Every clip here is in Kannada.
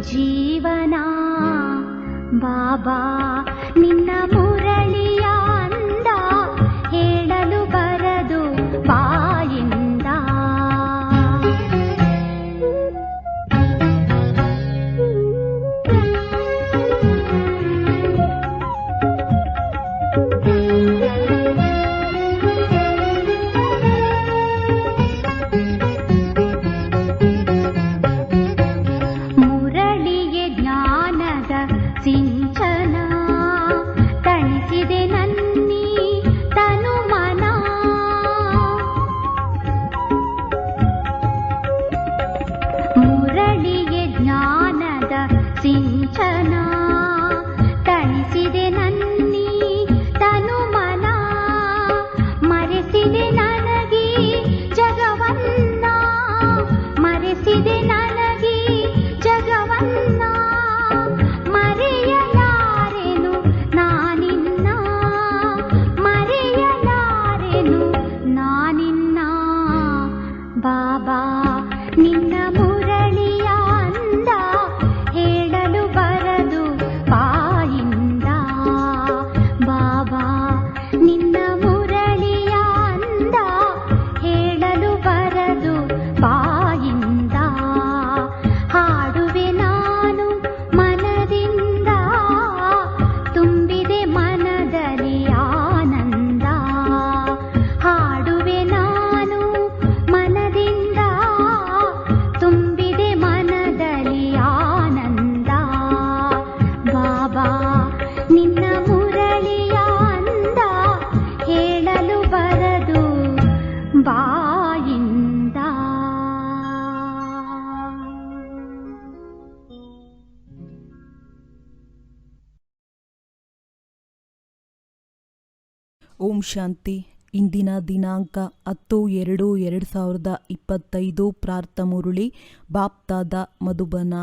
ಜೀವನ. ಬಾಬಾ ನಿನ್ನ ಮುರಳಿಯ ಶಾಂತಿ. ಇಂದಿನ ದಿನಾಂಕ ಹತ್ತು ಎರಡು ಎರಡು ಸಾವಿರದ ಇಪ್ಪತ್ತೈದು ಪ್ರಾರ್ಥ ಮುರುಳಿ, ಬಾಪ್ತಾದ ಮಧುಬನ.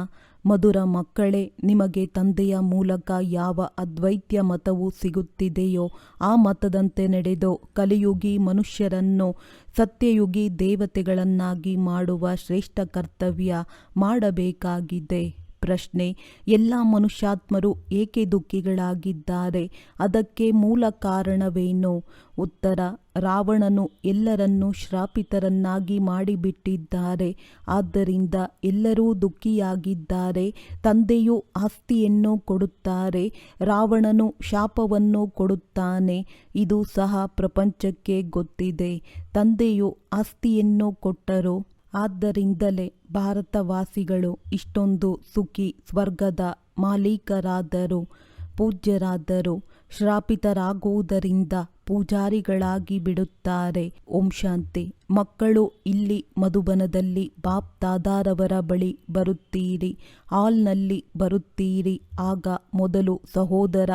ಮಧುರ ಮಕ್ಕಳೇ, ನಿಮಗೆ ತಂದೆಯ ಮೂಲಕ ಯಾವ ಅದ್ವೈತ್ಯ ಮತವು ಸಿಗುತ್ತಿದೆಯೋ, ಆ ಮತದಂತೆ ನಡೆದು ಕಲಿಯುಗಿ ಮನುಷ್ಯರನ್ನು, ಸತ್ಯಯುಗಿ ದೇವತೆಗಳನ್ನಾಗಿ ಮಾಡುವ ಶ್ರೇಷ್ಠ ಕರ್ತವ್ಯ ಮಾಡಬೇಕಾಗಿದೆ. ಪ್ರಶ್ನೆ. ಎಲ್ಲ ಮನುಷ್ಯಾತ್ಮರು ಏಕೆ ದುಃಖಿಗಳಾಗಿದ್ದಾರೆ? ಅದಕ್ಕೆ ಮೂಲ ಕಾರಣವೇನು? ಉತ್ತರ, ರಾವಣನು ಎಲ್ಲರನ್ನೂ ಶ್ರಾಪಿತರನ್ನಾಗಿ ಮಾಡಿಬಿಟ್ಟಿದ್ದಾರೆ. ಆದ್ದರಿಂದ ಎಲ್ಲರೂ ದುಃಖಿಯಾಗಿದ್ದಾರೆ. ತಂದೆಯು ಆಸ್ತಿಯನ್ನು ಕೊಡುತ್ತಾರೆ. ರಾವಣನು ಶಾಪವನ್ನು ಕೊಡುತ್ತಾನೆ. ಇದು ಸಹ ಪ್ರಪಂಚಕ್ಕೆ ಗೊತ್ತಿದೆ. ತಂದೆಯು ಆಸ್ತಿಯನ್ನು ಕೊಟ್ಟರು. ಆದ್ದರಿಂದಲೇ ಭಾರತವಾಸಿಗಳು ಇಷ್ಟೊಂದು ಸುಖಿ ಸ್ವರ್ಗದ ಮಾಲೀಕರಾದರು ಪೂಜ್ಯರಾದರು ಶ್ರಾಪಿತರಾಗುವುದರಿಂದ ಪೂಜಾರಿಗಳಾಗಿ ಬಿಡುತ್ತಾರೆ. ಓಂ ಶಾಂತಿ. ಮಕ್ಕಳು ಇಲ್ಲಿ ಮಧುಬನದಲ್ಲಿ ಬಾಪ್ ದಾದಾರವರ ಬಳಿ ಬರುತ್ತೀರಿ. ಹಾಲ್ನಲ್ಲಿ ಬರುತ್ತೀರಿ. ಆಗ ಮೊದಲು ಸಹೋದರ,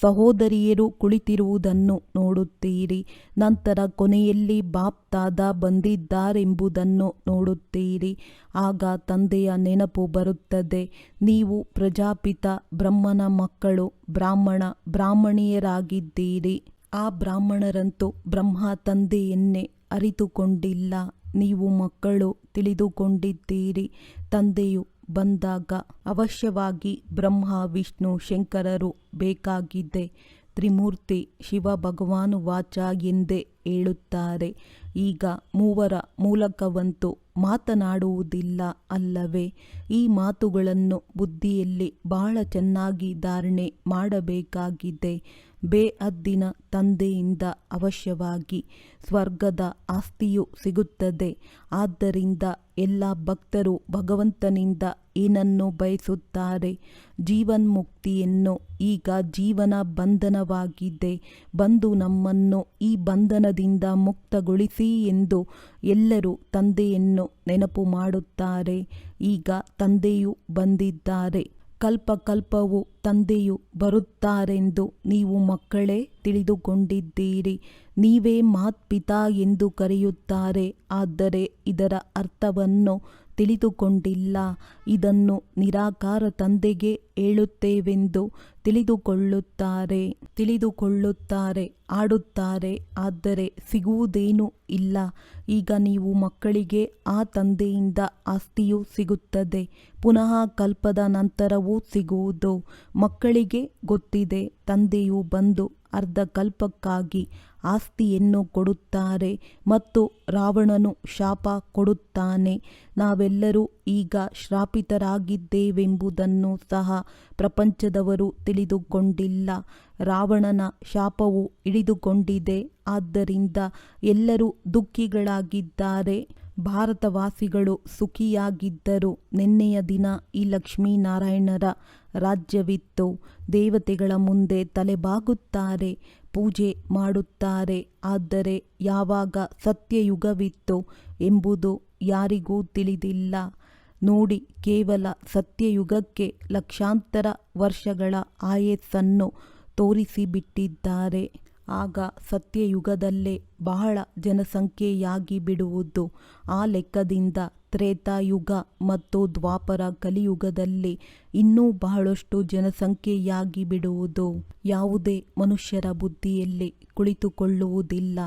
ಸಹೋದರಿಯರು ಕುಳಿತಿರುವುದನ್ನು ನೋಡುತ್ತೀರಿ. ನಂತರ ಕೊನೆಯಲ್ಲಿ ಬಾಪ್ ದಾದಾ ಬಂದಿದ್ದಾರೆಂಬುದನ್ನು ನೋಡುತ್ತೀರಿ. ಆಗ ತಂದೆಯ ನೆನಪು ಬರುತ್ತದೆ. ನೀವು ಪ್ರಜಾಪಿತ ಬ್ರಹ್ಮನ ಮಕ್ಕಳು, ಬ್ರಾಹ್ಮಣ, ಬ್ರಾಹ್ಮಣಿಯರಾಗಿದ್ದೀರಿ. ಆ ಬ್ರಾಹ್ಮಣರಂತೂ ಬ್ರಹ್ಮ ತಂದೆಯನ್ನೇ ಅರಿತುಕೊಂಡಿಲ್ಲ. ನೀವು ಮಕ್ಕಳು ತಿಳಿದುಕೊಂಡಿದ್ದೀರಿ. ತಂದೆಯು ಬಂದಾಗ ಅವಶ್ಯವಾಗಿ ಬ್ರಹ್ಮ, ವಿಷ್ಣು, ಶಂಕರರು ಬೇಕಾಗಿದೆ. ತ್ರಿಮೂರ್ತಿ ಶಿವ ಭಗವಾನು ವಾಚ ಎಂದೇ ಹೇಳುತ್ತಾರೆ. ಈಗ ಮೂವರ ಮೂಲಕವಂತೂ ಮಾತನಾಡುವುದಿಲ್ಲ ಅಲ್ಲವೇ? ಈ ಮಾತುಗಳನ್ನು ಬುದ್ಧಿಯಲ್ಲಿ ಬಹಳ ಚೆನ್ನಾಗಿ ಧಾರಣೆ ಮಾಡಬೇಕಾಗಿದೆ. ಬೇಅದ್ದಿನ ತಂದೆಯಿಂದ ಅವಶ್ಯವಾಗಿ ಸ್ವರ್ಗದ ಆಸ್ತಿಯು ಸಿಗುತ್ತದೆ. ಆದ್ದರಿಂದ ಎಲ್ಲ ಭಕ್ತರು ಭಗವಂತನಿಂದ ಏನನ್ನು ಬಯಸುತ್ತಾರೆ? ಜೀವನ್ಮುಕ್ತಿಯನ್ನು ಈಗ ಜೀವನ ಬಂಧನವಾಗಿದೆ. ಬಂದು ನಮ್ಮನ್ನು ಈ ಬಂಧನದಿಂದ ಮುಕ್ತಗೊಳಿಸಿ ಎಂದು ಎಲ್ಲರೂ ತಂದೆಯನ್ನು ನೆನಪು ಮಾಡುತ್ತಾರೆ. ಈಗ ತಂದೆಯು ಬಂದಿದ್ದಾರೆ. ಕಲ್ಪ ಕಲ್ಪವು ತಂದೆಯು ಬರುತ್ತಾರೆಂದು ನೀವು ಮಕ್ಕಳೇ ತಿಳಿದುಕೊಂಡಿದ್ದೀರಿ. ನೀವೇ ಮಾತ್ಪಿತಾ ಎಂದು ಕರೆಯುತ್ತಾರೆ. ಆದರೆ ಇದರ ಅರ್ಥವನ್ನು ತಿಳಿದುಕೊಂಡಿಲ್ಲ. ಇದನ್ನು ನಿರಾಕಾರ ತಂದೆಗೆ ಹೇಳುತ್ತೇವೆಂದು ತಿಳಿದುಕೊಳ್ಳುತ್ತಾರೆ ತಿಳಿದುಕೊಳ್ಳುತ್ತಾರೆ, ಆಡುತ್ತಾರೆ, ಆದರೆ ಸಿಗುವುದೇನೂ ಇಲ್ಲ. ಈಗ ನೀವು ಮಕ್ಕಳಿಗೆ ಆ ತಂದೆಯಿಂದ ಆಸ್ತಿಯು ಸಿಗುತ್ತದೆ, ಪುನಃ ಕಲ್ಪದ ನಂತರವೂ ಸಿಗುವುದು. ಮಕ್ಕಳಿಗೆ ಗೊತ್ತಿದೆ, ತಂದೆಯು ಬಂದು ಅರ್ಧ ಕಲ್ಪಕ್ಕಾಗಿ ಆಸ್ತಿಯನ್ನು ಕೊಡುತ್ತಾರೆ ಮತ್ತು ರಾವಣನು ಶಾಪ ಕೊಡುತ್ತಾನೆ. ನಾವೆಲ್ಲರೂ ಈಗ ಶ್ರಾಪಿತರಾಗಿದ್ದೇವೆಂಬುದನ್ನು ಸಹ ಪ್ರಪಂಚದವರು ತಿಳಿದುಕೊಂಡಿಲ್ಲ. ರಾವಣನ ಶಾಪವು ಹಿಡಿದುಕೊಂಡಿದೆ. ಆದ್ದರಿಂದ ಎಲ್ಲರೂ ದುಃಖಿಗಳಾಗಿದ್ದಾರೆ. ಭಾರತವಾಸಿಗಳು ಸುಖಿಯಾಗಿದ್ದರು. ನಿನ್ನೆಯ ದಿನ ಈ ಲಕ್ಷ್ಮೀನಾರಾಯಣರ ರಾಜ್ಯವಿತ್ತು. ದೇವತೆಗಳ ಮುಂದೆ ತಲೆಬಾಗುತ್ತಾರೆ, ಪೂಜೆ ಮಾಡುತ್ತಾರೆ. ಆದರೆ ಯಾವಾಗ ಸತ್ಯಯುಗವಿತ್ತು ಎಂಬುದು ಯಾರಿಗೂ ತಿಳಿದಿಲ್ಲ. ನೋಡಿ, ಕೇವಲ ಸತ್ಯಯುಗಕ್ಕೆ ಲಕ್ಷಾಂತರ ವರ್ಷಗಳ ಆಯಸ್ಸನ್ನು ತೋರಿಸಿಬಿಟ್ಟಿದ್ದಾರೆ. ಆಗ ಸತ್ಯಯುಗದಲ್ಲೇ ಬಹಳ ಜನಸಂಖ್ಯೆಯಾಗಿ ಬಿಡುವುದು. ಆ ಲೆಕ್ಕದಿಂದ ತ್ರೇತಾಯುಗ ಮತ್ತು ದ್ವಾಪರ ಕಲಿಯುಗದಲ್ಲಿ ಇನ್ನೂ ಬಹಳಷ್ಟು ಜನಸಂಖ್ಯೆಯಾಗಿ ಬಿಡುವುದು. ಯಾವುದೇ ಮನುಷ್ಯರ ಬುದ್ಧಿಯಲ್ಲಿ ಕುಳಿತುಕೊಳ್ಳುವುದಿಲ್ಲ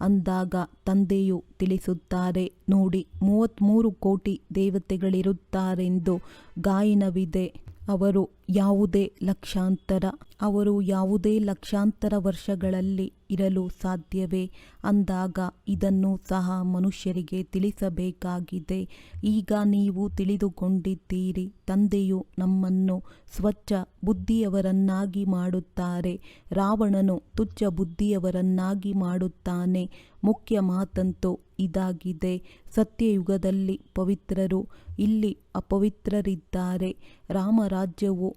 ಅಂದಾಗ ತಂದೆಯು ತಿಳಿಸುತ್ತಾರೆ, ನೋಡಿ ಮೂವತ್ತ್ಮೂರು ಕೋಟಿ ದೇವತೆಗಳಿರುತ್ತಾರೆಂದು ಗಾಯನವಿದೆ. ಅವರು ಯಾವುದೇ ಲಕ್ಷಾಂತರ, ಅವರು ಯಾವುದೇ ಲಕ್ಷಾಂತರ ವರ್ಷಗಳಲ್ಲಿ ಇರಲು ಸಾಧ್ಯವೇ? ಅಂದಾಗ ಇದನ್ನು ಸಹ ಮನುಷ್ಯರಿಗೆ ತಿಳಿಸಬೇಕಾಗಿದೆ. ಈಗ ನೀವು ತಿಳಿದುಕೊಂಡಿದ್ದೀರಿ, ತಂದೆಯು ನಮ್ಮನ್ನು ಸ್ವಚ್ಛ ಬುದ್ಧಿಯವರನ್ನಾಗಿ ಮಾಡುತ್ತಾರೆ. ರಾವಣನು ತುಚ್ಛ ಬುದ್ಧಿಯವರನ್ನಾಗಿ ಮಾಡುತ್ತಾನೆ. ಮುಖ್ಯ ಮಾತಂತೂ ಇದಾಗಿದೆ. ಸತ್ಯಯುಗದಲ್ಲಿ ಪವಿತ್ರರು, ಇಲ್ಲಿ ಅಪವಿತ್ರರಿದ್ದಾರೆ. ರಾಮರಾಜ್ಯವು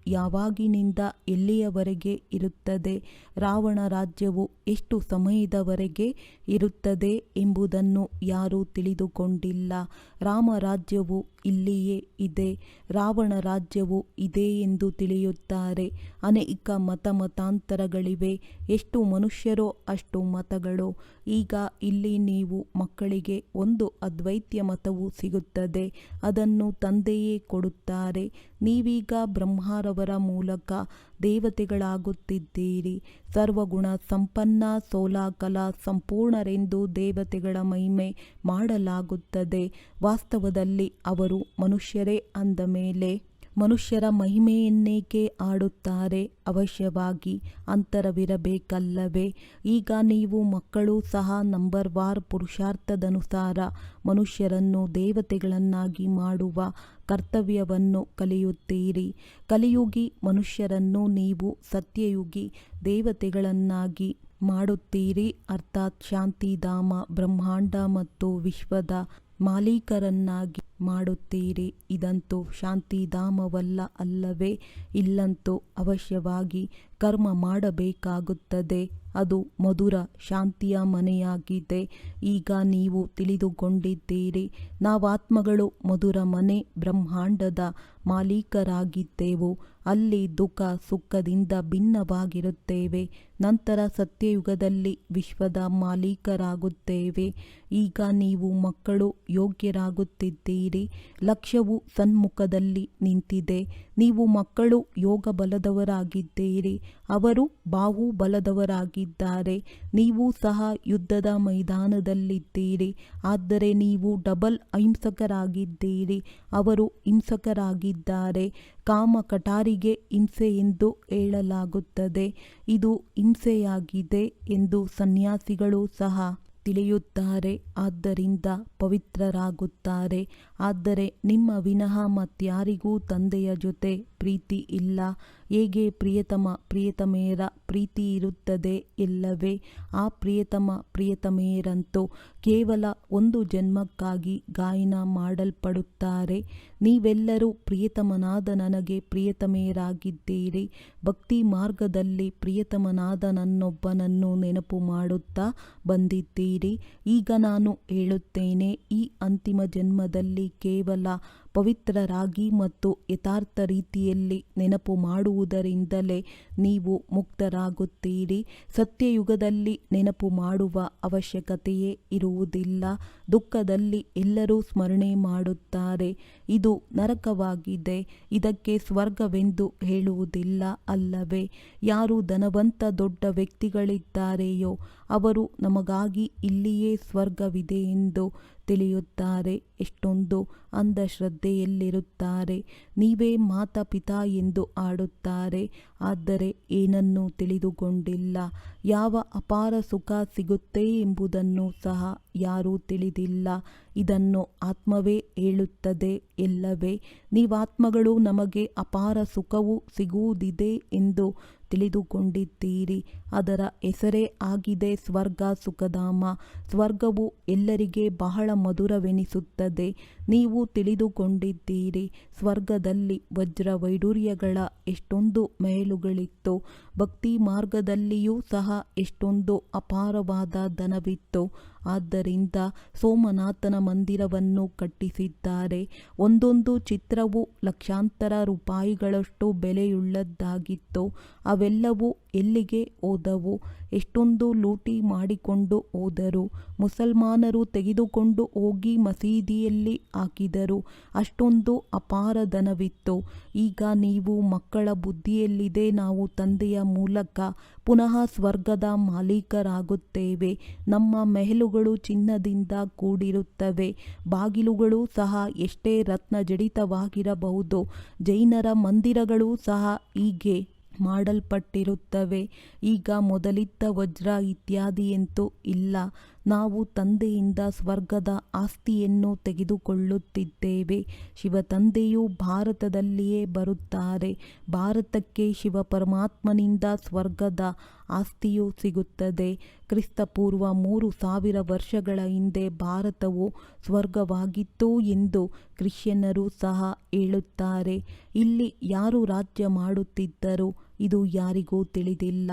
ಯಾವಾಗಿನಿಂದ ಎಲ್ಲಿಯವರೆಗೆ ಇರುತ್ತದೆ? ರಾವಣ ರಾಜ್ಯವು ಎಷ್ಟು ಸಮಯದವರೆಗೆ ಇರುತ್ತದೆ ಎಂಬುದನ್ನು ಯಾರೂ ತಿಳಿದುಕೊಂಡಿಲ್ಲ. ರಾಮರಾಜ್ಯವು ಇಲ್ಲಿಯೇ ಇದೆ. ರಾವಣ ರಾಜ್ಯವು ಇದೆ ಎಂದು ತಿಳಿಯುತ್ತಾರೆ. ಅನೇಕ ಮತ ಮತಾಂತರಗಳಿವೆ ಎಷ್ಟು ಮನುಷ್ಯರೋ ಅಷ್ಟು ಮತಗಳು. ಈಗ ಇಲ್ಲಿ ನೀವು ಮಕ್ಕಳಿಗೆ ಒಂದು ಅದ್ವೈತ್ಯ ಮತವು ಸಿಗುತ್ತದೆ. ಅದನ್ನು ತಂದೆಯೇ ಕೊಡುತ್ತಾರೆ. ನೀವೀಗ ಬ್ರಹ್ಮರವರ ಮೂಲಕ ದೇವತೆಗಳಾಗುತ್ತಿದ್ದೀರಿ. ಸರ್ವಗುಣ ಸಂಪನ್ನ ಸೋಲಾಕಲ ಸಂಪೂರ್ಣರೆಂದು ದೇವತೆಗಳ ಮಹಿಮೆ ಮಾಡಲಾಗುತ್ತದೆ. ವಾಸ್ತವದಲ್ಲಿ ಅವರು ಮನುಷ್ಯರೇ ಅಂದ ಮೇಲೆ ಮನುಷ್ಯರ ಮಹಿಮೆಯನ್ನೇಕೆ ಆಡುತ್ತಾರೆ? ಅವಶ್ಯವಾಗಿ ಅಂತರವಿರಬೇಕಲ್ಲವೇ? ಈಗ ನೀವು ಮಕ್ಕಳು ಸಹ ನಂಬರ್ ವಾರ್ ಪುರುಷಾರ್ಥದನುಸಾರ ಮನುಷ್ಯರನ್ನು ದೇವತೆಗಳನ್ನಾಗಿ ಮಾಡುವ ಕರ್ತವ್ಯವನ್ನು ಕಲಿಯುತ್ತೀರಿ. ಕಲಿಯುಗಿ ಮನುಷ್ಯರನ್ನು ನೀವು ಸತ್ಯಯುಗಿ ದೇವತೆಗಳನ್ನಾಗಿ ಮಾಡುತ್ತೀರಿ. ಅರ್ಥಾತ್ ಶಾಂತಿಧಾಮ ಬ್ರಹ್ಮಾಂಡ ಮತ್ತು ವಿಶ್ವದ ಮಾಲೀಕರನ್ನಾಗಿ ಮಾಡುತ್ತೀರಿ. ಇದಂತೂ ಶಾಂತಿಧಾಮವಲ್ಲ ಅಲ್ಲವೇ? ಇಲ್ಲಂತೂ ಅವಶ್ಯವಾಗಿ ಕರ್ಮ ಮಾಡಬೇಕಾಗುತ್ತದೆ. ಅದು ಮಧುರ ಶಾಂತಿಯ ಮನೆಯಾಗಿದೆ. ಈಗ ನೀವು ತಿಳಿದುಕೊಂಡಿದ್ದೀರಿ. ನಾವಾತ್ಮಗಳು ಮಧುರ ಮನೆ ಬ್ರಹ್ಮಾಂಡದ ಮಾಲೀಕರಾಗಿದ್ದೆವು. ಅಲ್ಲಿ ದುಃಖ ಸುಖದಿಂದ ಭಿನ್ನವಾಗಿರುತ್ತೇವೆ. ನಂತರ ಸತ್ಯಯುಗದಲ್ಲಿ ವಿಶ್ವದ ಮಾಲೀಕರಾಗುತ್ತೇವೆ. ಈಗ ನೀವು ಮಕ್ಕಳು ಯೋಗ್ಯರಾಗುತ್ತಿದ್ದೀರಿ. ಲಕ್ಷ್ಯವು ಸನ್ಮುಖದಲ್ಲಿ ನಿಂತಿದೆ. ನೀವು ಮಕ್ಕಳು ಯೋಗ ಬಲದವರಾಗಿದ್ದೀರಿ ಅವರು ಬಾಹುಬಲದವರಾಗಿದ್ದಾರೆ. ನೀವು ಸಹ ಯುದ್ಧದ ಮೈದಾನದಲ್ಲಿದ್ದೀರಿ. ಆದರೆ ನೀವು ಡಬಲ್ ಅಹಿಂಸಕರಾಗಿದ್ದೀರಿ. ಅವರು ಹಿಂಸಕರಾಗಿದ್ದಾರೆ. ಕಾಮ ಕಟಾರಿಗೆ ಹಿಂಸೆ ಎಂದು ಹೇಳಲಾಗುತ್ತದೆ. ಇದು ಹಿಂಸೆಯಾಗಿದೆ ಎಂದು ಸನ್ಯಾಸಿಗಳು ಸಹ ತಿಳಿಯುತ್ತಾರೆ. ಆದ್ದರಿಂದ ಪವಿತ್ರರಾಗುತ್ತಾರೆ. ಆದರೆ ನಿಮ್ಮ ವಿನಃ ಮತ್ಯಾರಿಗೂ ತಂದೆಯ ಜೊತೆ ಪ್ರೀತಿ ಇಲ್ಲ. ಹೇಗೆ ಪ್ರಿಯತಮ ಪ್ರಿಯತಮೇರ ಪ್ರೀತಿ ಇರುತ್ತದೆ ಇಲ್ಲವೇ ಆ ಪ್ರಿಯತಮ ಪ್ರಿಯತಮೇರಂತೂ ಕೇವಲ ಒಂದು ಜನ್ಮಕ್ಕಾಗಿ ಗಾಯನ ಮಾಡಲ್ಪಡುತ್ತಾರೆ. ನೀವೆಲ್ಲರೂ ಪ್ರಿಯತಮನಾದ ನನಗೆ ಪ್ರಿಯತಮೆಯರಾಗಿದ್ದೀರಿ. ಭಕ್ತಿ ಮಾರ್ಗದಲ್ಲಿ ಪ್ರಿಯತಮನಾದ ನನ್ನೊಬ್ಬನನ್ನು ನೆನಪು ಮಾಡುತ್ತಾ ಬಂದಿದ್ದೀರಿ. ಈಗ ನಾನು ಹೇಳುತ್ತೇನೆ, ಈ ಅಂತಿಮ ಜನ್ಮದಲ್ಲಿ ಕೇವಲ ಪವಿತ್ರರಾಗಿ ಮತ್ತು ಯಥಾರ್ಥ ರೀತಿಯಲ್ಲಿ ನೆನಪು ಮಾಡುವುದರಿಂದಲೇ ನೀವು ಮುಕ್ತರಾಗುತ್ತೀರಿ. ಸತ್ಯಯುಗದಲ್ಲಿ ನೆನಪು ಮಾಡುವ ಅವಶ್ಯಕತೆಯೇ ಇರುವುದಿಲ್ಲ. ದುಃಖದಲ್ಲಿ ಎಲ್ಲರೂ ಸ್ಮರಣೆ ಮಾಡುತ್ತಾರೆ. ಇದು ನರಕವಾಗಿದೆ. ಇದಕ್ಕೆ ಸ್ವರ್ಗವೆಂದು ಹೇಳುವುದಿಲ್ಲ ಅಲ್ಲವೇ? ಯಾರು ಧನವಂತ ದೊಡ್ಡ ವ್ಯಕ್ತಿಗಳಿದ್ದಾರೆಯೋ ಅವರು ನಮಗಾಗಿ ಇಲ್ಲಿಯೇ ಸ್ವರ್ಗವಿದೆ ಎಂದು ತಿಳಿಯುತ್ತಾರೆ. ಎಷ್ಟೊಂದು ಅಂಧಶ್ರದ್ಧೆಯಲ್ಲಿರುತ್ತಾರೆ. ನೀವೇ ಮಾತಾಪಿತಾ ಎಂದು ಆಡುತ್ತಾರೆ. ಆದರೆ ಏನನ್ನೂ ತಿಳಿದುಕೊಂಡಿಲ್ಲ. ಯಾವ ಅಪಾರ ಸುಖ ಸಿಗುತ್ತೆ ಎಂಬುದನ್ನು ಸಹ ಯಾರೂ ತಿಳಿದಿಲ್ಲ. ಇದನ್ನು ಆತ್ಮವೇ ಹೇಳುತ್ತದೆ ಎಲ್ಲವೇ. ನೀವಾತ್ಮಗಳು ನಮಗೆ ಅಪಾರ ಸುಖವು ಸಿಗುವುದಿದೆ ಎಂದು ತಿಳಿದುಕೊಂಡಿದ್ದೀರಿ. ಅದರ ಹೆಸರೇ ಆಗಿದೆ ಸ್ವರ್ಗ ಸುಖಧಾಮ. ಸ್ವರ್ಗವು ಎಲ್ಲರಿಗೆ ಬಹಳ ಮಧುರವೆನಿಸುತ್ತದೆ. ನೀವು ತಿಳಿದುಕೊಂಡಿದ್ದೀರಿ. ಸ್ವರ್ಗದಲ್ಲಿ ವಜ್ರ ವೈಡೂರ್ಯಗಳ ಎಷ್ಟೊಂದು ಮೇಲುಗಳಿತ್ತು. ಭಕ್ತಿ ಮಾರ್ಗದಲ್ಲಿಯೂ ಸಹ ಎಷ್ಟೊಂದು ಅಪಾರವಾದ ಧನವಿತ್ತು. ಆದ್ದರಿಂದ ಸೋಮನಾಥನ ಮಂದಿರವನ್ನು ಕಟ್ಟಿಸಿದ್ದಾರೆ. ಒಂದೊಂದು ಚಿತ್ರವು ಲಕ್ಷಾಂತರ ರೂಪಾಯಿಗಳಷ್ಟು ಬೆಲೆಯುಳ್ಳದ್ದಾಗಿತ್ತು. ಅವೆಲ್ಲವೂ ಎಲ್ಲಿಗೆ ಹೋದವು? ಎಷ್ಟೊಂದು ಲೂಟಿ ಮಾಡಿಕೊಂಡು ಹೋದರು. ಮುಸಲ್ಮಾನರು ತೆಗೆದುಕೊಂಡು ಹೋಗಿ ಮಸೀದಿಯಲ್ಲಿ ಹಾಕಿದರು. ಅಷ್ಟೊಂದು ಅಪಾರ ಧನವಿತ್ತು. ಈಗ ನೀವು ಮಕ್ಕಳ ಬುದ್ಧಿಯಲ್ಲಿದೆ. ನಾವು ತಂದೆಯ ಮೂಲಕ ಪುನಃ ಸ್ವರ್ಗದ ಮಾಲೀಕರಾಗುತ್ತೇವೆ. ನಮ್ಮ ಮೆಹಲುಗಳು ಚಿನ್ನದಿಂದ ಕೂಡಿರುತ್ತವೆ. ಬಾಗಿಲುಗಳು ಸಹ ಎಷ್ಟೇ ರತ್ನ ಜಡಿತವಾಗಿರಬಹುದು ಜೈನರ ಮಂದಿರಗಳು ಸಹ ಹೀಗೆ. ಮಾಡಲ್ಪಟ್ಟಿರುತ್ತವೆ. ಈಗ ಮೊದಲಿದ್ದ ವಜ್ರ ಇತ್ಯಾದಿಯಂತೂ ಇಲ್ಲ. ನಾವು ತಂದೆಯಿಂದ ಸ್ವರ್ಗದ ಆಸ್ತಿಯನ್ನು ತೆಗೆದುಕೊಳ್ಳುತ್ತಿದ್ದೇವೆ. ಶಿವ ತಂದೆಯು ಭಾರತದಲ್ಲಿಯೇ ಬರುತ್ತಾರೆ. ಭಾರತಕ್ಕೆ ಶಿವ ಪರಮಾತ್ಮನಿಂದ ಸ್ವರ್ಗದ ಆಸ್ತಿಯು ಸಿಗುತ್ತದೆ. ಕ್ರಿಸ್ತಪೂರ್ವ ಮೂರು ಸಾವಿರ ವರ್ಷಗಳ ಹಿಂದೆ ಭಾರತವು ಸ್ವರ್ಗವಾಗಿತ್ತು ಎಂದು ಕ್ರಿಶ್ಚಿಯನ್ನರು ಸಹ ಹೇಳುತ್ತಾರೆ. ಇಲ್ಲಿ ಯಾರು ರಾಜ್ಯ ಮಾಡುತ್ತಿದ್ದರು? ಇದು ಯಾರಿಗೂ ತಿಳಿದಿಲ್ಲ.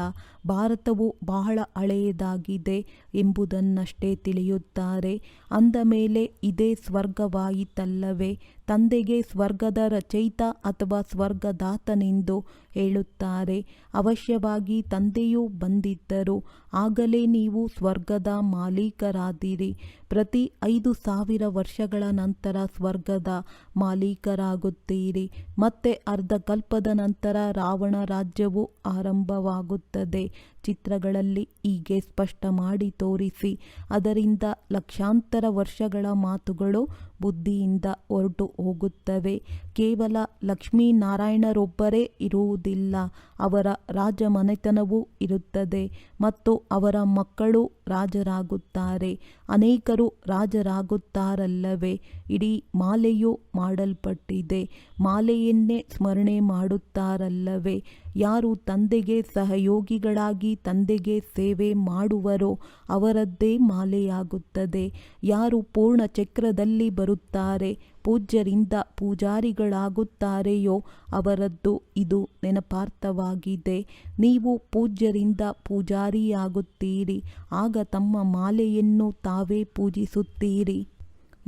ಭಾರತವು ಬಹಳ ಹಳೆಯದಾಗಿದೆ ಎಂಬುದನ್ನಷ್ಟೇ ತಿಳಿಯುತ್ತಾರೆ. ಅಂದ ಮೇಲೆ ಇದೇ ಸ್ವರ್ಗವಾಯಿತಲ್ಲವೇ? ತಂದೆಗೆ ಸ್ವರ್ಗದ ರಚಯಿತ ಅಥವಾ ಸ್ವರ್ಗದಾತನೆಂದು ಹೇಳುತ್ತಾರೆ. ಅವಶ್ಯವಾಗಿ ತಂದೆಯು ಬಂದಿದ್ದರು ಆಗಲೇ ನೀವು ಸ್ವರ್ಗದ ಮಾಲೀಕರಾದಿರಿ. ಪ್ರತಿ ಐದು ಸಾವಿರ ವರ್ಷಗಳ ನಂತರ ಸ್ವರ್ಗದ ಮಾಲೀಕರಾಗುತ್ತೀರಿ. ಮತ್ತೆ ಅರ್ಧ ಕಲ್ಪದ ನಂತರ ರಾವಣ ರಾಜ್ಯವು ಆರಂಭವಾಗುತ್ತದೆ. ಚಿತ್ರಗಳಲ್ಲಿ ಹೀಗೆ ಸ್ಪಷ್ಟ ಮಾಡಿ ತೋರಿಸಿ. ಅದರಿಂದ ಲಕ್ಷಾಂತರ ವರ್ಷಗಳ ಮಾತುಗಳು ಬುದ್ಧಿಯಿಂದ ಹೊರಟು ಹೋಗುತ್ತವೆ. ಕೇವಲ ಲಕ್ಷ್ಮೀನಾರಾಯಣರೊಬ್ಬರೇ ಇರುವುದಿಲ್ಲ. ಅವರ ರಾಜಮನೆತನವೂ ಇರುತ್ತದೆ ಮತ್ತು ಅವರ ಮಕ್ಕಳು ರಾಜರಾಗುತ್ತಾರೆ. ಅನೇಕರು ರಾಜರಾಗುತ್ತಾರಲ್ಲವೇ? ಇಡೀ ಮಾಲೆಯು ಮಾಡಲ್ಪಟ್ಟಿದೆ. ಮಾಲೆಯನ್ನೇ ಸ್ಮರಣೆ ಮಾಡುತ್ತಾರಲ್ಲವೇ? ಯಾರು ತಂದೆಗೆ ಸಹಯೋಗಿಗಳಾಗಿ ತಂದೆಗೆ ಸೇವೆ ಮಾಡುವರೋ ಅವರದ್ದೇ ಮಾಲೆಯಾಗುತ್ತದೆ. ಯಾರು ಪೂರ್ಣ ಚಕ್ರದಲ್ಲಿ ಬರುತ್ತಾರೆ, ಪೂಜ್ಯರಿಂದ ಪೂಜಾರಿಗಳಾಗುತ್ತಾರೆಯೋ ಅವರದ್ದು ಇದು ನೆನಪಾರ್ಥವಾಗಿದೆ. ನೀವು ಪೂಜ್ಯರಿಂದ ಪೂಜಾರಿಯಾಗುತ್ತೀರಿ, ಆಗ ತಮ್ಮ ಮಾಲೆಯನ್ನು ತಾವೇ ಪೂಜಿಸುತ್ತೀರಿ.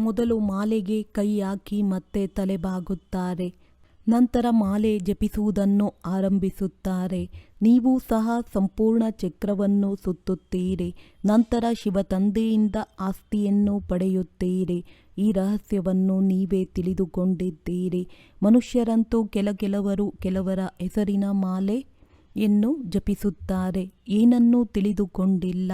ಮೊದಲು ಮಾಲೆಗೆ ಕೈ ಹಾಕಿ ಮತ್ತೆ ತಲೆಬಾಗುತ್ತಾರೆ ನಂತರ ಮಾಲೆ ಜಪಿಸುವುದನ್ನು ಆರಂಭಿಸುತ್ತಾರೆ. ನೀವು ಸಹ ಸಂಪೂರ್ಣ ಚಕ್ರವನ್ನು ಸುತ್ತುತ್ತೀರಿ. ನಂತರ ಶಿವ ತಂದೆಯಿಂದ ಆಸ್ತಿಯನ್ನು ಪಡೆಯುತ್ತೀರಿ. ಈ ರಹಸ್ಯವನ್ನು ನೀವೇ ತಿಳಿದುಕೊಂಡಿದ್ದೀರಿ. ಮನುಷ್ಯರಂತೂ ಕೆಲ ಕೆಲವರು ಕೆಲವರ ಹೆಸರಿನ ಮಾಲೆ ಯನ್ನು ಜಪಿಸುತ್ತಾರೆ. ಏನನ್ನೂ ತಿಳಿದುಕೊಂಡಿಲ್ಲ.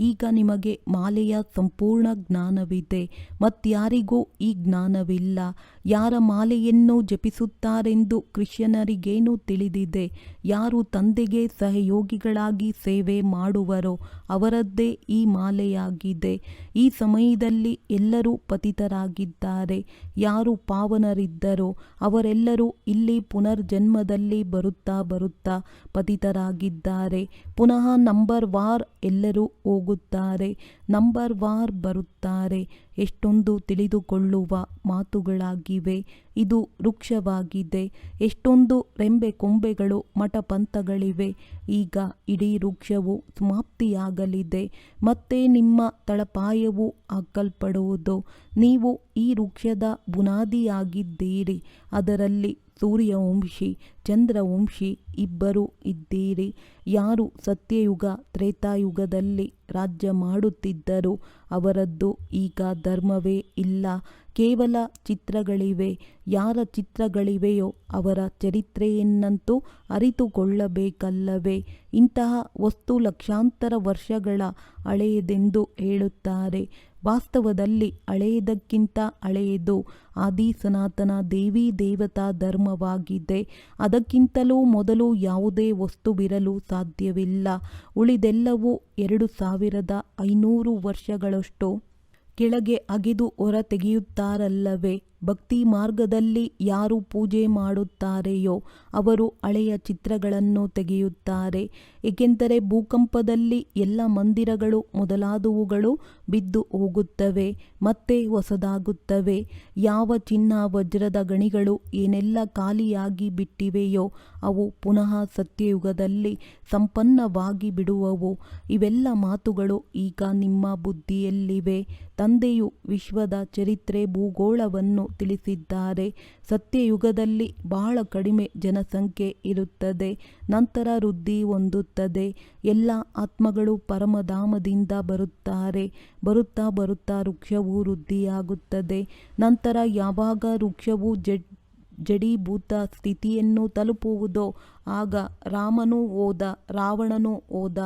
ಈಗ ನಿಮಗೆ ಮಾಲೆಯ ಸಂಪೂರ್ಣ ಜ್ಞಾನವಿದೆ. ಮತ್ತಾರಿಗೂ ಈ ಜ್ಞಾನವಿಲ್ಲ. ಯಾರ ಮಾಲೆಯನ್ನು ಜಪಿಸುತ್ತಾರೆಂದು ಕ್ರಿಶ್ಚಿಯನರಿಗೇನು ತಿಳಿದಿದೆ. ಯಾರು ತಂದೆಗೆ ಸಹಯೋಗಿಗಳಾಗಿ ಸೇವೆ ಮಾಡುವರೋ ಅವರದ್ದೇ ಈ ಮಾಲೆಯಾಗಿದೆ. ಈ ಸಮಯದಲ್ಲಿ ಎಲ್ಲರೂ ಪತಿತರಾಗಿದ್ದಾರೆ. ಯಾರು ಪಾವನರಿದ್ದರೋ ಅವರೆಲ್ಲರೂ ಇಲ್ಲಿ ಪುನರ್ಜನ್ಮದಲ್ಲಿ ಬರುತ್ತಾ ಬರುತ್ತಾ ಪತಿತರಾಗಿದ್ದಾರೆ. ಪುನಃ ನಂಬರ್ ವಾರ್ ಎಲ್ಲರೂ ಹೋಗುತ್ತಾರೆ, ನಂಬರ್ ವಾರ್ ಬರುತ್ತಾರೆ. ಎಷ್ಟೊಂದು ತಿಳಿದುಕೊಳ್ಳುವ ಮಾತುಗಳಾಗಿವೆ, ಇದು ವೃಕ್ಷವಾಗಿದೆ. ಎಷ್ಟೊಂದು ರೆಂಬೆ ಕೊಂಬೆಗಳು ಮಠಪಂಥಗಳಿವೆ, ಈಗ ಇಡೀ ವೃಕ್ಷವು ಸಮಾಪ್ತಿಯಾಗಲಿದೆ. ಮತ್ತೆ ನಿಮ್ಮ ತಳಪಾಯವು ಹಾಕಲ್ಪಡುವುದು. ನೀವು ಈ ವೃಕ್ಷದ ಬುನಾದಿಯಾಗಿದ್ದೀರಿ, ಅದರಲ್ಲಿ ಸೂರ್ಯವಂಶಿ ಚಂದ್ರವಂಶಿ ಇಬ್ಬರು ಇದ್ದೀರಿ. ಯಾರು ಸತ್ಯಯುಗ ತ್ರೇತಾಯುಗದಲ್ಲಿ ರಾಜ್ಯ ಮಾಡುತ್ತಿದ್ದರು ಅವರದ್ದು ಈಗ ಧರ್ಮವೇ ಇಲ್ಲ. ಕೇವಲ ಚಿತ್ರಗಳಿವೆ. ಯಾರ ಚಿತ್ರಗಳಿವೆಯೋ ಅವರ ಚರಿತ್ರೆಯನ್ನಂತೂ ಅರಿತುಕೊಳ್ಳಬೇಕಲ್ಲವೇ? ಇಂತಹ ವಸ್ತು ಲಕ್ಷಾಂತರ ವರ್ಷಗಳ ಹಳೆಯದೆಂದು ಹೇಳುತ್ತಾರೆ. ವಾಸ್ತವದಲ್ಲಿ ಹಳೆಯದಕ್ಕಿಂತ ಹಳೆಯದು ಆದಿ ಸನಾತನ ದೇವಿ ದೇವತಾ ಧರ್ಮವಾಗಿದೆ. ಅದಕ್ಕಿಂತಲೂ ಮೊದಲು ಯಾವುದೇ ವಸ್ತುವಿರಲು ಸಾಧ್ಯವಿಲ್ಲ. ಉಳಿದೆಲ್ಲವೂ ಎರಡು ಸಾವಿರದ ಐನೂರು ವರ್ಷಗಳಷ್ಟು ಕೆಳಗೆ ಅಗೆದು ಹೊರ ತೆಗೆಯುತ್ತಾರಲ್ಲವೇ? ಭಕ್ತಿ ಮಾರ್ಗದಲ್ಲಿ ಯಾರು ಪೂಜೆ ಮಾಡುತ್ತಾರೆಯೋ ಅವರು ಹಳೆಯ ಚಿತ್ರಗಳನ್ನು ತೆಗೆಯುತ್ತಾರೆ. ಏಕೆಂದರೆ ಭೂಕಂಪದಲ್ಲಿ ಎಲ್ಲ ಮಂದಿರಗಳು ಮೊದಲಾದವುಗಳು ಬಿದ್ದು ಹೋಗುತ್ತವೆ, ಮತ್ತೆ ಹೊಸದಾಗುತ್ತವೆ. ಯಾವ ಚಿನ್ನ ವಜ್ರದ ಗಣಿಗಳು ಏನೆಲ್ಲ ಖಾಲಿಯಾಗಿ ಬಿಟ್ಟಿವೆಯೋ ಅವು ಪುನಃ ಸತ್ಯಯುಗದಲ್ಲಿ ಸಂಪನ್ನವಾಗಿ ಬಿಡುವವು. ಇವೆಲ್ಲ ಮಾತುಗಳು ಈಗ ನಿಮ್ಮ ಬುದ್ಧಿಯಲ್ಲಿವೆ. ತಂದೆಯು ವಿಶ್ವದ ಚರಿತ್ರೆ ಭೂಗೋಳವನ್ನು ತಿಳಿಸಿದ್ದಾರೆ. ಸತ್ಯಯುಗದಲ್ಲಿ ಬಹಳ ಕಡಿಮೆ ಜನಸಂಖ್ಯೆ ಇರುತ್ತದೆ. ನಂತರ ವೃದ್ಧಿ ಹೊಂದುತ್ತದೆ. ಎಲ್ಲ ಆತ್ಮಗಳು ಪರಮಧಾಮದಿಂದ ಬರುತ್ತಾರೆ. ಬರುತ್ತಾ ಬರುತ್ತಾ ವೃಕ್ಷವು ವೃದ್ಧಿಯಾಗುತ್ತದೆ. ನಂತರ ಯಾವಾಗ ವೃಕ್ಷವು ಜಡ್, ಜಡೀಭೂತ ಸ್ಥಿತಿಯನ್ನು ತಲುಪುವುದೋ ಆಗ ರಾಮನೂ ಓದ ರಾವಣನೂ ಓದ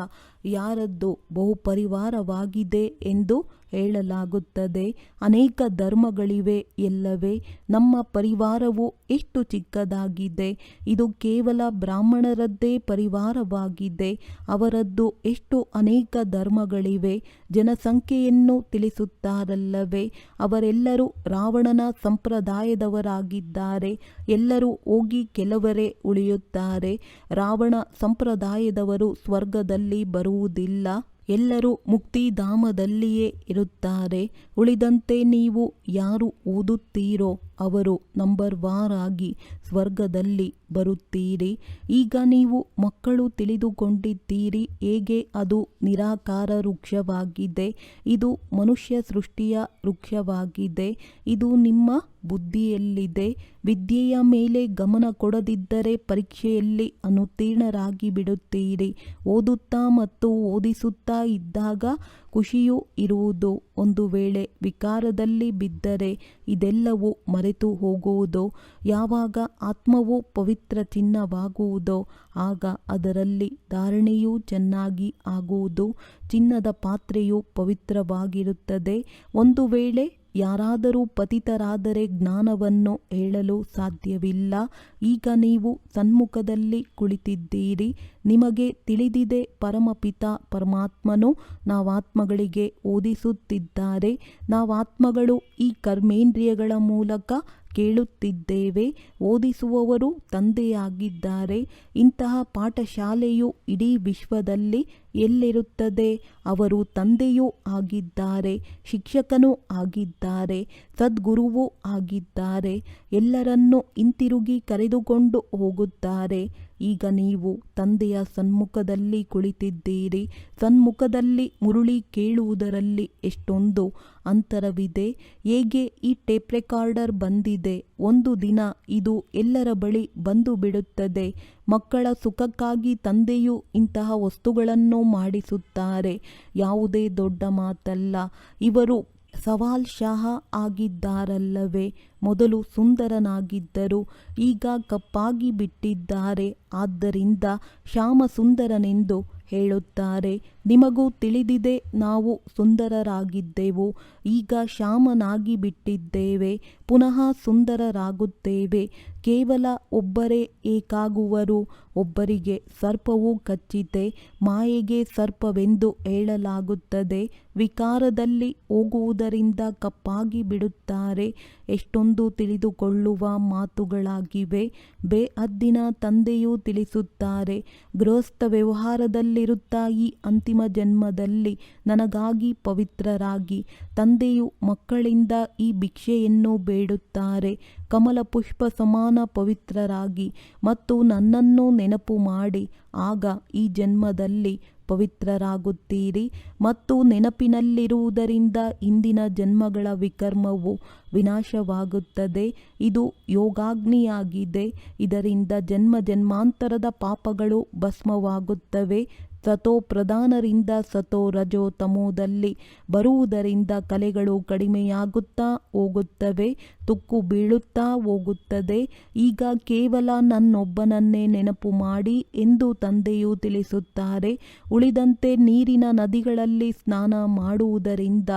ಯಾರದ್ದು ಬಹುಪರಿವಾರವಾಗಿದೆ ಎಂದು ಹೇಳಲಾಗುತ್ತದೆ. ಅನೇಕ ಧರ್ಮಗಳಿವೆ ಎಲ್ಲವೇ, ನಮ್ಮ ಪರಿವಾರವು ಎಷ್ಟು ಚಿಕ್ಕದಾಗಿದೆ, ಇದು ಕೇವಲ ಬ್ರಾಹ್ಮಣರದ್ದೇ ಪರಿವಾರವಾಗಿದೆ, ಅವರದ್ದು ಎಷ್ಟು ಅನೇಕ ಧರ್ಮಗಳಿವೆ, ಜನಸಂಖ್ಯೆಯನ್ನು ತಿಳಿಸುತ್ತಾರಲ್ಲವೇ, ಅವರೆಲ್ಲರೂ ರಾವಣನ ಸಂಪ್ರದಾಯದವರಾಗಿದ್ದಾರೆ, ಎಲ್ಲರೂ ಹೋಗಿ ಕೆಲವರೇ ಉಳಿಯುತ್ತಾರೆ. ರಾವಣ ಸಂಪ್ರದಾಯದವರು ಸ್ವರ್ಗದಲ್ಲಿ ಬರುವುದಿಲ್ಲ. ಎಲ್ಲರೂ ಮುಕ್ತಿಧಾಮದಲ್ಲಿಯೇ ಇರುತ್ತಾರೆ. ಉಳಿದಂತೆ ನೀವು ಯಾರು ಓದುತ್ತೀರೋ ಅವರು ನಂಬರ್ ವಾರ್ ಆಗಿ ಸ್ವರ್ಗದಲ್ಲಿ ಬರುತ್ತೀರಿ. ಈಗ ನೀವು ಮಕ್ಕಳು ತಿಳಿದುಕೊಂಡಿದ್ದೀರಿ. ಹೇಗೆ ಅದು ನಿರಾಕಾರ ವೃಕ್ಷವಾಗಿದೆ. ಇದು ಮನುಷ್ಯ ಸೃಷ್ಟಿಯ ವೃಕ್ಷವಾಗಿದೆ. ಇದು ನಿಮ್ಮ ಬುದ್ಧಿಯಲ್ಲಿದೆ. ವಿದ್ಯೆಯ ಮೇಲೆ ಗಮನ ಕೊಡದಿದ್ದರೆ ಪರೀಕ್ಷೆಯಲ್ಲಿ ಅನುತ್ತೀರ್ಣರಾಗಿ ಬಿಡುತ್ತೀರಿ ಓದುತ್ತಾ ಮತ್ತು ಓದಿಸುತ್ತಾ ಇದ್ದಾಗ ಖುಷಿಯೂ ಇರುವುದು ಒಂದು ವೇಳೆ ವಿಕಾರದಲ್ಲಿ ಬಿದ್ದರೆ ಇದೆಲ್ಲವೂ ಮರೆತು ಹೋಗುವುದು, ಯಾವಾಗ ಆತ್ಮವು ಪವಿತ್ರ ಚಿನ್ನವಾಗುವುದೋ, ಆಗ ಅದರಲ್ಲಿ ಧಾರಣೆಯೂ ಚೆನ್ನಾಗಿ ಆಗುವುದು, ಚಿನ್ನದ ಪಾತ್ರೆಯು ಪವಿತ್ರವಾಗಿರುತ್ತದೆ. ಒಂದು ವೇಳೆ ಯಾರಾದರೂ ಪತಿತರಾದರೆ ಜ್ಞಾನವನ್ನು ಹೇಳಲು ಸಾಧ್ಯವಿಲ್ಲ. ಈಗ ನೀವು ಸನ್ಮುಖದಲ್ಲಿ ಕುಳಿತಿದ್ದೀರಿ. ನಿಮಗೆ ತಿಳಿದಿದೆ ಪರಮಪಿತ ಪರಮಾತ್ಮನು ನಾವಾತ್ಮಗಳಿಗೆ ಓದಿಸುತ್ತಿದ್ದಾರೆ. ನಾವಾತ್ಮಗಳು ಈ ಕರ್ಮೇಂದ್ರಿಯಗಳ ಮೂಲಕ ಕೇಳುತ್ತಿದ್ದೇವೆ. ಓದಿಸುವವರು ತಂದೆಯಾಗಿದ್ದಾರೆ. ಇಂತಹ ಪಾಠಶಾಲೆಯು ಇಡೀ ವಿಶ್ವದಲ್ಲಿ ಎಲ್ಲಿರುತ್ತದೆ? ಅವರು ತಂದೆಯೂ ಆಗಿದ್ದಾರೆ, ಶಿಕ್ಷಕನೂ ಆಗಿದ್ದಾರೆ, ಸದ್ಗುರುವೂ ಆಗಿದ್ದಾರೆ, ಎಲ್ಲರನ್ನೂ ಹಿಂತಿರುಗಿ ಕರೆದುಕೊಂಡು ಹೋಗುತ್ತಾರೆ. ಈಗ ನೀವು ತಂದೆಯ ಸನ್ಮುಖದಲ್ಲಿ ಕುಳಿತಿದ್ದೀರಿ. ಸನ್ಮುಖದಲ್ಲಿ ಮುರುಳಿ ಕೇಳುವುದರಲ್ಲಿ ಎಷ್ಟೊಂದು ಅಂತರವಿದೆ. ಹೇಗೆ ಈ ಟೇಪ್ ರೆಕಾರ್ಡರ್ ಬಂದಿದೆ? ಒಂದು ದಿನ ಇದು ಎಲ್ಲರ ಬಳಿ ಬಂದು ಬಿಡುತ್ತದೆ. ಮಕ್ಕಳ ಸುಖಕ್ಕಾಗಿ ತಂದೆಯು ಇಂತಹ ವಸ್ತುಗಳನ್ನು ಮಾಡಿಸುತ್ತಾರೆ. ಯಾವುದೇ ದೊಡ್ಡ ಮಾತಲ್ಲ. ಇವರು ಸವಾಲ್ ಶಾಹ ಆಗಿದ್ದಾರಲ್ಲವೇ? ಮೊದಲು ಸುಂದರನಾಗಿದ್ದರು, ಈಗ ಕಪ್ಪಾಗಿ ಬಿಟ್ಟಿದ್ದಾರೆ. ಆದ್ದರಿಂದ ಶ್ಯಾಮ ಸುಂದರನೆಂದು ಹೇಳುತ್ತಾರೆ. ನಿಮಗೂ ತಿಳಿದಿದೆ, ನಾವು ಸುಂದರರಾಗಿದ್ದೆವು, ಈಗ ಶ್ಯಾಮನಾಗಿ ಬಿಟ್ಟಿದ್ದೇವೆ, ಪುನಃ ಸುಂದರರಾಗುತ್ತೇವೆ. ಕೇವಲ ಒಬ್ಬರೇ ಏಕಾಗುವರು, ಒಬ್ಬರಿಗೆ ಸರ್ಪವು ಕಚ್ಚಿತೆ ಮಾಯೆಗೆ ಸರ್ಪವೆಂದು ಹೇಳಲಾಗುತ್ತದೆ. ವಿಕಾರದಲ್ಲಿ ಹೋಗುವುದರಿಂದ ಕಪ್ಪಾಗಿ ಬಿಡುತ್ತಾರೆ. ಎಷ್ಟೊಂದು ತಿಳಿದುಕೊಳ್ಳುವ ಮಾತುಗಳಾಗಿವೆ. ಬೇಅದ್ದಿನ ತಂದೆಯೂ ತಿಳಿಸುತ್ತಾರೆ, ಗೃಹಸ್ಥ ವ್ಯವಹಾರದಲ್ಲಿರುತ್ತಾ ಈ ಅಂತಿಮ ಜನ್ಮದಲ್ಲಿ ನನಗಾಗಿ ಪವಿತ್ರರಾಗಿ, ತಂದೆಯು ಮಕ್ಕಳಿಂದ ಈ ಭಿಕ್ಷೆಯನ್ನು ಬೇಡುತ್ತಾರೆ. ಕಮಲ ಪುಷ್ಪ ಸಮಾನ ಪವಿತ್ರರಾಗಿ ಮತ್ತು ನನ್ನನ್ನು ನೆನಪು ಮಾಡಿ, ಆಗ ಈ ಜನ್ಮದಲ್ಲಿ ಪವಿತ್ರರಾಗುತ್ತೀರಿ ಮತ್ತು ನೆನಪಿನಲ್ಲಿರುವುದರಿಂದ ಇಂದಿನ ಜನ್ಮಗಳ ವಿಕರ್ಮವು ವಿನಾಶವಾಗುತ್ತದೆ. ಇದು ಯೋಗಾಗ್ನಿಯಾಗಿದೆ. ಇದರಿಂದ ಜನ್ಮ ಜನ್ಮಾಂತರದ ಪಾಪಗಳು ಭಸ್ಮವಾಗುತ್ತವೆ. ಸತೋ ಪ್ರಧಾನರಿಂದ ಸತೋ ರಜೋ ತಮೋದಲ್ಲಿ ಬರುವುದರಿಂದ ಕಲೆಗಳು ಕಡಿಮೆಯಾಗುತ್ತಾ ಹೋಗುತ್ತವೆ, ತುಕ್ಕು ಬೀಳುತ್ತಾ ಹೋಗುತ್ತದೆ. ಈಗ ಕೇವಲ ನನ್ನೊಬ್ಬನನ್ನೇ ನೆನಪು ಮಾಡಿ ಎಂದು ತಂದೆಯು ತಿಳಿಸುತ್ತಾರೆ. ಉಳಿದಂತೆ ನೀರಿನ ನದಿಗಳಲ್ಲಿ ಸ್ನಾನ ಮಾಡುವುದರಿಂದ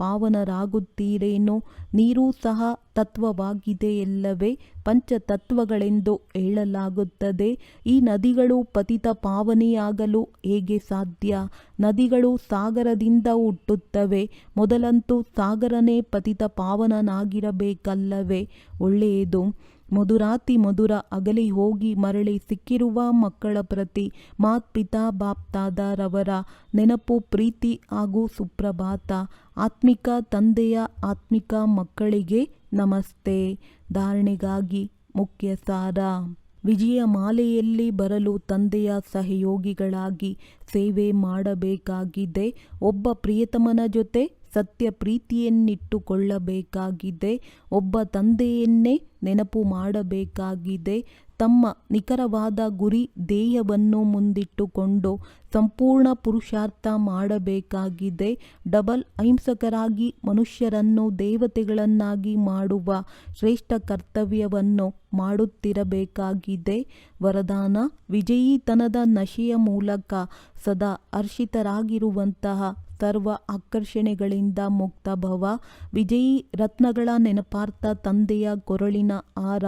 ಪಾವನರಾಗುತ್ತೀರೇನೋ? ನೀರೂ ಸಹ ತತ್ವವಾಗಿದೆಯಲ್ಲವೇ? ಪಂಚತತ್ವಗಳೆಂದು ಹೇಳಲಾಗುತ್ತದೆ. ಈ ನದಿಗಳು ಪತಿತ ಪಾವನಿಯಾಗಲು ಹೇಗೆ ಸಾಧ್ಯ? ನದಿಗಳು ಸಾಗರದಿಂದ ಹುಟ್ಟುತ್ತವೆ. ಮೊದಲಂತೂ ಸಾಗರನೇ ಪತಿತ ಪಾವನನಾಗಿರಬೇಕಲ್ಲವೇ? ಒಳ್ಳೆಯದು. ಮಧುರಾತಿ ಮಧುರ ಅಗಲಿ ಹೋಗಿ ಮರಳಿ ಸಿಕ್ಕಿರುವ ಮಕ್ಕಳ ಪ್ರತಿ ಮಾತ್ಪಿತಾ ಬಾಪ್ತಾದರವರ ನೆನಪು ಪ್ರೀತಿ ಹಾಗೂ ಸುಪ್ರಭಾತ. ಆತ್ಮಿಕ ತಂದೆಯ ಆತ್ಮಿಕ ಮಕ್ಕಳಿಗೆ ನಮಸ್ತೆ. ಧಾರಣೆಗಾಗಿ ಮುಖ್ಯ ಸಾರ ವಿಜಯ ಮಾಲೆಯಲ್ಲಿ ಬರಲು ತಂದೆಯ ಸಹಯೋಗಿಗಳಾಗಿ ಸೇವೆ ಮಾಡಬೇಕಾಗಿದೆ. ಒಬ್ಬ ಪ್ರಿಯತಮನ ಜೊತೆ ಸತ್ಯ ಪ್ರೀತಿಯನ್ನಿಟ್ಟುಕೊಳ್ಳಬೇಕಾಗಿದೆ ಒಬ್ಬ ತಂದೆಯನ್ನೇ ನೆನಪು ಮಾಡಬೇಕಾಗಿದೆ. ತಮ್ಮ ನಿಖರವಾದ ಗುರಿ ಧ್ಯೇಯವನ್ನು ಮುಂದಿಟ್ಟುಕೊಂಡು ಸಂಪೂರ್ಣ ಪುರುಷಾರ್ಥ ಮಾಡಬೇಕಾಗಿದೆ. ಡಬಲ್ ಅಹಿಂಸಕರಾಗಿ ಮನುಷ್ಯರನ್ನು ದೇವತೆಗಳನ್ನಾಗಿ ಮಾಡುವ ಶ್ರೇಷ್ಠ ಕರ್ತವ್ಯವನ್ನು ಮಾಡುತ್ತಿರಬೇಕಾಗಿದೆ. ವರದಾನ ವಿಜಯೀತನದ ನಶೆಯ ಮೂಲಕ ಸದಾ ಹರ್ಷಿತರಾಗಿರುವಂತಹ ಸರ್ವ ಆಕರ್ಷಣೆಗಳಿಂದ ಮುಕ್ತ ಭವ. ವಿಜಯಿ ರತ್ನಗಳ ನೆನಪಾರ್ಥ ತಂದೆಯ ಕೊರಳಿನ ಆರ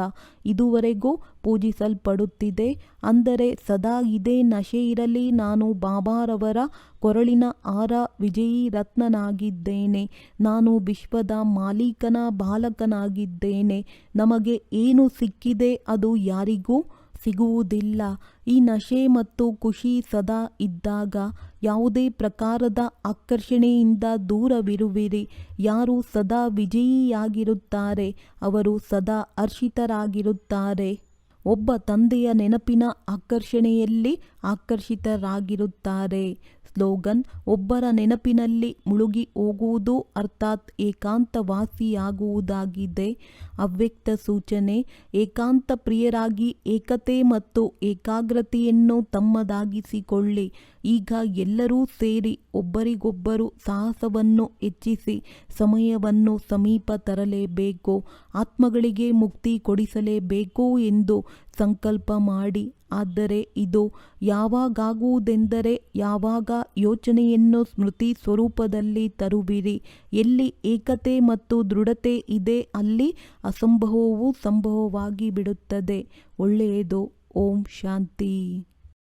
ಇದುವರೆಗೂ ಪೂಜಿಸಲ್ಪಡುತ್ತಿದೆ. ಅಂದರೆ ಸದಾ ಇದೇ ನಶೆ ಇರಲಿ, ನಾನು ಬಾಬಾರವರ ಕೊರಳಿನ ಆರ ವಿಜಯಿ ರತ್ನನಾಗಿದ್ದೇನೆ. ನಾನು ವಿಶ್ವದ ಮಾಲೀಕನ ಬಾಲಕನಾಗಿದ್ದೇನೆ. ನಮಗೆ ಏನು ಸಿಕ್ಕಿದೆ ಅದು ಯಾರಿಗೂ ಸಿಗುವುದಿಲ್ಲ. ಈ ನಶೆ ಮತ್ತು ಖುಷಿ ಸದಾ ಇದ್ದಾಗ ಯಾವುದೇ ಪ್ರಕಾರದ ಆಕರ್ಷಣೆಯಿಂದ ದೂರವಿರುವಿರಿ. ಯಾರು ಸದಾ ವಿಜಯಿಯಾಗಿರುತ್ತಾರೆ, ಅವರು ಸದಾ ಹರ್ಷಿತರಾಗಿರುತ್ತಾರೆ. ಒಬ್ಬ ತಂದೆಯ ನೆನಪಿನ ಆಕರ್ಷಣೆಯಲ್ಲಿ ಆಕರ್ಷಿತರಾಗಿರುತ್ತಾರೆ. ಸ್ಲೋಗನ್, ಒಬ್ಬರ ನೆನಪಿನಲ್ಲಿ ಮುಳುಗಿ ಹೋಗುವುದು ಅರ್ಥಾತ್ ಏಕಾಂತವಾಸಿಯಾಗುವುದಾಗಿದೆ. ಅವ್ಯಕ್ತ ಸೂಚನೆ, ಏಕಾಂತ ಪ್ರಿಯರಾಗಿ ಏಕತೆ ಮತ್ತು ಏಕಾಗ್ರತೆಯನ್ನು ತಮ್ಮದಾಗಿಸಿಕೊಳ್ಳಿ. ಈಗ ಎಲ್ಲರೂ ಸೇರಿ ಒಬ್ಬರಿಗೊಬ್ಬರು ಸಾಹಸವನ್ನು ಹೆಚ್ಚಿಸಿ ಸಮಯವನ್ನು ಸಮೀಪ ತರಲೇಬೇಕು, ಆತ್ಮಗಳಿಗೆ ಮುಕ್ತಿ ಕೊಡಿಸಲೇಬೇಕು ಎಂದು ಸಂಕಲ್ಪ ಮಾಡಿ. ಆದರೆ ಇದು ಯಾವಾಗಾಗುವುದೆಂದರೆ ಯಾವಾಗ ಯೋಚನೆಯನ್ನು ಸ್ಮೃತಿ ಸ್ವರೂಪದಲ್ಲಿ ತರುವಿರಿ. ಎಲ್ಲಿ ಏಕತೆ ಮತ್ತು ದೃಢತೆ ಇದೆ, ಅಲ್ಲಿ ಅಸಂಭವವೂ ಸಂಭವವಾಗಿ ಬಿಡುತ್ತದೆ. ಒಳ್ಳೆಯದು. ಓಂ ಶಾಂತಿ.